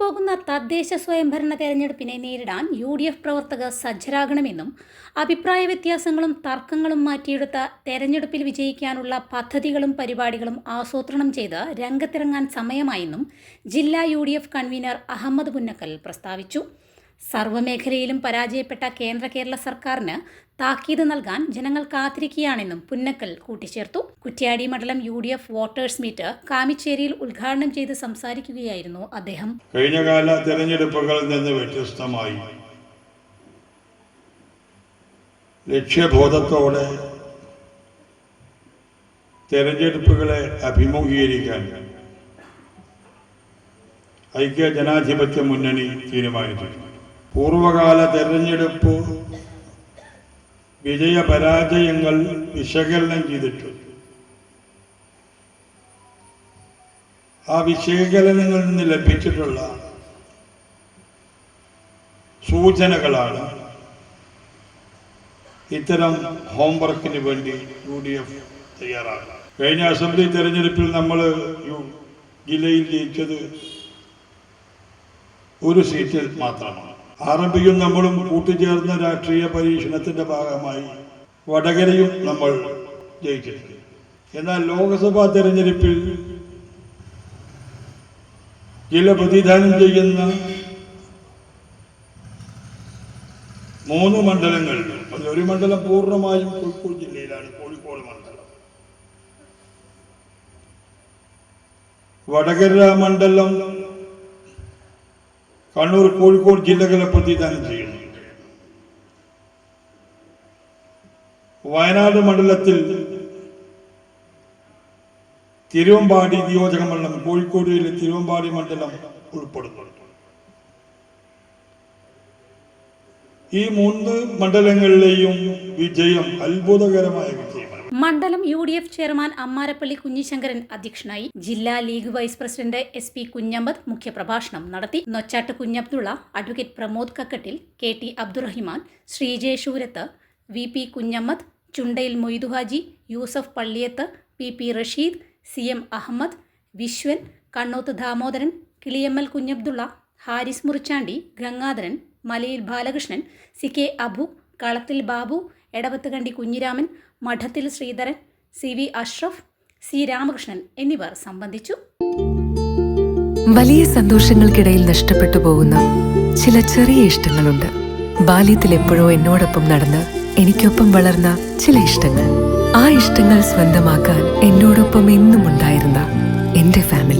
നടക്കുന്ന തദ്ദേശ സ്വയംഭരണ തെരഞ്ഞെടുപ്പിനെ നേരിടാൻ യു ഡി എഫ് പ്രവർത്തകർ സജ്ജരാകണമെന്നും അഭിപ്രായ വ്യത്യാസങ്ങളും തർക്കങ്ങളും മാറ്റിയെടുത്ത തെരഞ്ഞെടുപ്പിൽ വിജയിക്കാനുള്ള പദ്ധതികളും പരിപാടികളും ആസൂത്രണം ചെയ്ത് രംഗത്തിറങ്ങാൻ സമയമായെന്നും ജില്ലാ യു കൺവീനർ അഹമ്മദ് പുന്നക്കൽ പ്രസ്താവിച്ചു. സർവമേഖലയിലും പരാജയപ്പെട്ട കേന്ദ്ര കേരള സർക്കാരിന് താക്കീത് നൽകാൻ ജനങ്ങൾ കാത്തിരിക്കുകയാണെന്നും പുന്നക്കൽ കൂട്ടിച്ചേർത്തു. കുറ്റ്യാടി മണ്ഡലം U D F voters meet കാമിച്ചേരിയിൽ ഉദ്ഘാടനം ചെയ്ത് സംസാരിക്കുകയായിരുന്നു അദ്ദേഹം. കഴിഞ്ഞകാല തെരഞ്ഞെടുപ്പുകളിൽ നിന്ന് വ്യത്യസ്തമായി ലക്ഷ്യബോധത്തോടെ തെരഞ്ഞെടുപ്പുകളെ അഭിമുഖീകരിക്കാൻ ഐക്യ ജനാധിപത്യ മുന്നണി തീരുമാനിച്ചു പൂർവകാല തെരഞ്ഞെടുപ്പ് വിജയപരാജയങ്ങൾ വിശകലനം ചെയ്തിട്ടുണ്ട് ആ വിശകലനങ്ങളിൽ നിന്ന് ലഭിച്ചിട്ടുള്ള സൂചനകളാണ് ഇത്തരം ഹോംവർക്കിന് വേണ്ടി യു ഡി എഫ് തയ്യാറാകുക കഴിഞ്ഞ അസംബ്ലി തെരഞ്ഞെടുപ്പിൽ നമ്മൾ ജില്ലയിൽ ജയിച്ചത് ഒരു സീറ്റിൽ മാത്രമാണ്. ആർ നമ്മളും കൂട്ടുചേർന്ന രാഷ്ട്രീയ പരീക്ഷണത്തിന്റെ ഭാഗമായി. വടകരയും നമ്മൾ ജയിച്ചിട്ടുണ്ട്. എന്നാൽ ലോക്സഭാ തെരഞ്ഞെടുപ്പിൽ ജില്ല പ്രതിദാനം ചെയ്യുന്ന മൂന്ന് മണ്ഡലങ്ങൾ ഒരു മണ്ഡലം പൂർണമായും കോഴിക്കോട് ജില്ലയിലാണ് കോഴിക്കോട് മണ്ഡലം. വടകര മണ്ഡലം കണ്ണൂർ കോഴിക്കോട് ജില്ലകളെ പ്രതിദാനം ചെയ്യുന്നു വയനാട് മണ്ഡലത്തിൽ തിരുവമ്പാടി നിയോജക മണ്ഡലം കോഴിക്കോടിലെ തിരുവമ്പാടി മണ്ഡലം ഉൾപ്പെടുന്നു ഈ മൂന്ന് മണ്ഡലങ്ങളിലെയും വിജയം അത്ഭുതകരമായ മണ്ഡലം U D F chairman Ammarappalli Kunhishankaran അധ്യക്ഷനായി ജില്ലാ league vice president S P Kunhammad മുഖ്യപ്രഭാഷണം നടത്തി. Nochatt Kunhabdulla advocate Pramod Kakkattil K T Abdurahiman ശ്രീജയശൂരത്ത് V P Kunhammad Chundayil Moidu Haji Yusuf Palliyath P P Rasheed C M Ahammad Viswan Kannoth Damodaran Kiliyammal Kunhabdulla Haris Murichandi Gangadharan Malayil Balakrishnan C K Abu കളത്തിൽ Babu Edavathukandi Kunhiraman Madathil Sreedharan C V Ashraf C Ramakrishnan എന്നിവർ സംബന്ധിച്ചു. വലിയ സന്തോഷങ്ങൾക്കിടയിൽ നഷ്ടപ്പെട്ടു പോകുന്ന ചില ചെറിയ ഇഷ്ടങ്ങളുണ്ട്. ബാല്യത്തിൽ എപ്പോഴോ എന്നോടൊപ്പം നടന്ന് എനിക്കൊപ്പം വളർന്ന ചില ഇഷ്ടങ്ങൾ. ആ ഇഷ്ടങ്ങൾ സ്വന്തമാക്കാൻ എന്നോടൊപ്പം എന്നും ഉണ്ടായിരുന്ന എന്റെ ഫാമിലി